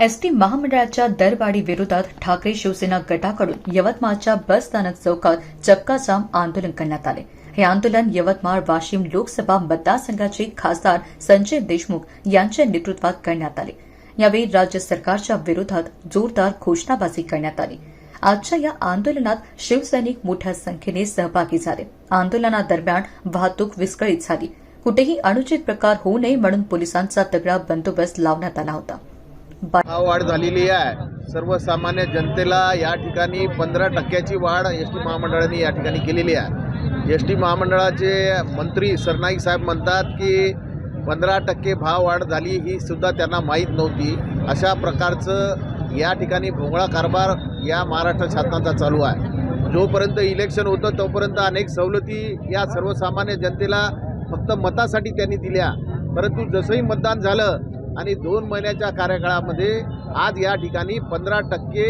ST महामंडळाच्या दरवाढी विरोधात ठाकरे शिवसेना गटाकडून यवतमाळच्या बस स्थानक चौकात चक्काजाम आंदोलन करण्यात आले. हे आंदोलन यवतमाळ वाशिम लोकसभा मतदारसंघाचे खासदार संजय देशमुख यांच्या नेतृत्वात करण्यात आले. यावेळी राज्य सरकारच्या विरोधात जोरदार घोषणाबाजी करण्यात आली. आजच्या या आंदोलनात शिवसैनिक मोठ्या संख्येने सहभागी झाले. आंदोलनादरम्यान वाहतूक विस्कळीत झाली. कुठेही अनुचित प्रकार होऊ नये म्हणून पोलिसांचा तगडा बंदोबस्त लावण्यात आला होता. वाढ झालेली आहे. सर्वसामान्य जनतेला या ठिकाणी पंधरा टक्क्याची वाढ एस टी महामंडळाने या ठिकाणी केलेली आहे. एस टी महामंडळाचे मंत्री सरनाईक साहेब म्हणतात की पंधरा टक्के भाव वाढ झाली ही सुद्धा त्यांना माहीत नव्हती. अशा प्रकारचं या ठिकाणी भोंगळा कारभार या महाराष्ट्र शासनाचा चालू आहे. जोपर्यंत इलेक्शन होतं तोपर्यंत अनेक सवलती या सर्वसामान्य जनतेला फक्त मतासाठी त्यांनी दिल्या. परंतु जसंही मतदान झालं आणि दोन महिन्याच्या कार्यकाळामध्ये आज या ठिकाणी पंधरा टक्के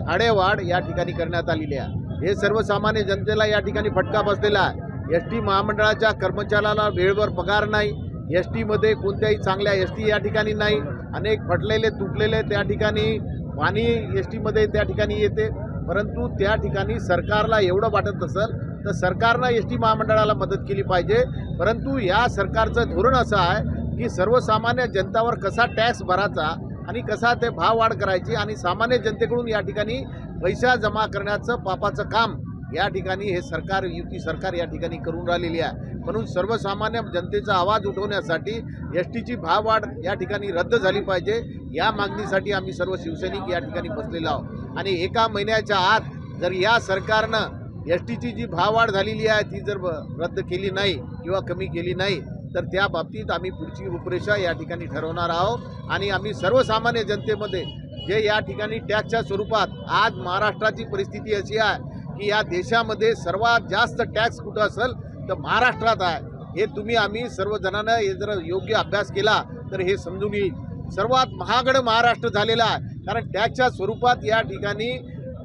भाडेवाढ या ठिकाणी करण्यात आलेली आहे. हे सर्वसामान्य जनतेला या ठिकाणी फटका बसलेला आहे. एस टी महामंडळाच्या कर्मचाऱ्याला वेळेवर पगार नाही. एस टीमध्ये कोणत्याही चांगल्या एस टी या ठिकाणी नाही. अनेक फटलेले तुटलेले त्या ठिकाणी पाणी एस टीमध्ये त्या ठिकाणी येते. परंतु त्या ठिकाणी सरकारला एवढं वाटत असेल तर सरकारनं एस टी महामंडळाला मदत केली पाहिजे. परंतु या सरकारचं धोरण असं आहे की सर्वसामान्य जनतावर कसा टॅक्स भरायचा आणि कसा ते भाव वाढ करायची आणि सामान्य जनतेकडून या ठिकाणी पैसा जमा करण्याचं पापाचं काम या ठिकाणी हे सरकार युती सरकार या ठिकाणी करून राहिलेली आहे. म्हणून सर्वसामान्य जनतेचा आवाज उठवण्यासाठी एस टीची भाववाढ या ठिकाणी रद्द झाली पाहिजे. या मागणीसाठी आम्ही सर्व शिवसैनिक या ठिकाणी बसलेलो आहोत. आणि एका महिन्याच्या आत जर या सरकारनं एस टीची जी भाववाढ झालेली आहे ती जर ब- रद्द केली नाही किंवा कमी केली नाही तर त्या बाबतीत आम्ही पुढची रूपरेषा या ठिकाणी ठरवणार आहोत आणि आम्ही सर्वसामान्य जनतेमध्ये जे या ठिकाणी टॅक्सच्या स्वरूपात आज महाराष्ट्राची परिस्थिती अशी आहे की या देशामध्ये सर्वात जास्त टॅक्स कुठं असेल तर महाराष्ट्रात आहे. हे तुम्ही आम्ही सर्वजणांना हे जर योग्य अभ्यास केला तर हे समजून येईल. सर्वात महागड महाराष्ट्र झालेलं आहे. कारण टॅक्सच्या स्वरूपात या ठिकाणी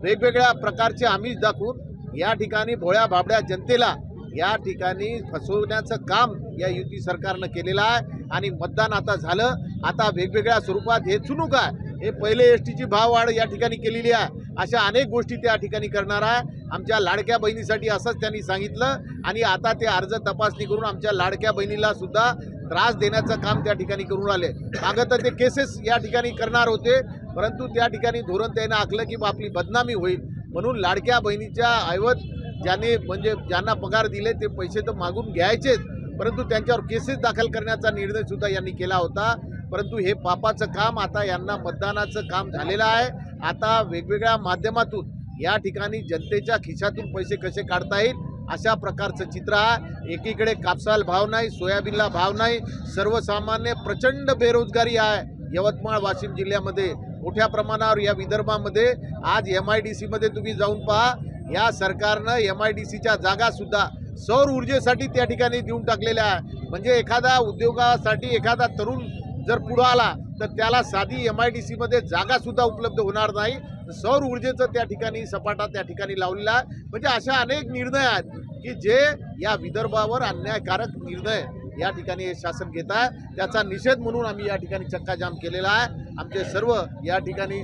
वेगवेगळ्या प्रकारचे आमिष दाखवून या ठिकाणी भोळ्या भाबड्या जनतेला या ठिकाणी फसवण्याचं काम या युती सरकारनं केलेलं आहे. आणि मतदान आता झालं. आता वेगवेगळ्या स्वरूपात हे चुनूक आहे. हे पहिले एस टीची भाववाढ या ठिकाणी केलेली आहे. अशा अनेक गोष्टी त्या ठिकाणी करणार आहे. आमच्या लाडक्या बहिणीसाठी असंच त्यांनी सांगितलं. आणि आता ते अर्ज तपासणी करून आमच्या लाडक्या बहिणीला सुद्धा त्रास देण्याचं काम त्या ठिकाणी करून आले. मागं तर ते केसेस या ठिकाणी करणार होते. परंतु त्या ठिकाणी धोरण त्यानं आखलं की बा आपली बदनामी होईल. म्हणून लाडक्या बहिणीच्या ऐवज ज्याने म्हणजे ज्यांना पगार दिले ते पैसे तर मागून घ्यायचेच परंतु त्यांच्यावर केसेस दाखल करण्याचा निर्णय सुद्धा यांनी केला होता. परंतु हे पापाचं काम आता यांना मतदानाचं काम झालेलं आहे. आता वेगवेगळ्या माध्यमातून या ठिकाणी जनतेच्या खिशातून पैसे कसे काढता येईल अशा प्रकारचं चित्र आहे एकीकडे कापसाला भाव नाही सोयाबीनला भाव नाही सर्वसामान्य प्रचंड बेरोजगारी आहे. यवतमाळ वाशिम जिल्ह्यामध्ये मोठ्या प्रमाणावर या विदर्भामध्ये. आज एम आय डी सीमध्ये तुम्ही जाऊन पहा या सरकारनं एम आय डी सीच्या जागासुद्धा सौर ऊर्जेसाठी त्या ठिकाणी देऊन टाकलेल्या आहे. म्हणजे एखादा उद्योगासाठी एखादा तरुण जर पुढं आला तर त्याला साधी एम आय डी सीमध्ये जागासुद्धा उपलब्ध होणार नाही. सौर ऊर्जेचं त्या ठिकाणी सपाटा त्या ठिकाणी लावलेला आहे. म्हणजे अशा अनेक निर्णय आहेत की जे या विदर्भावर अन्यायकारक निर्णय या ठिकाणी हे शासन घेत आहे. त्याचा निषेध म्हणून आम्ही या ठिकाणी चक्काजाम केलेला आहे. आमचे सर्व या ठिकाणी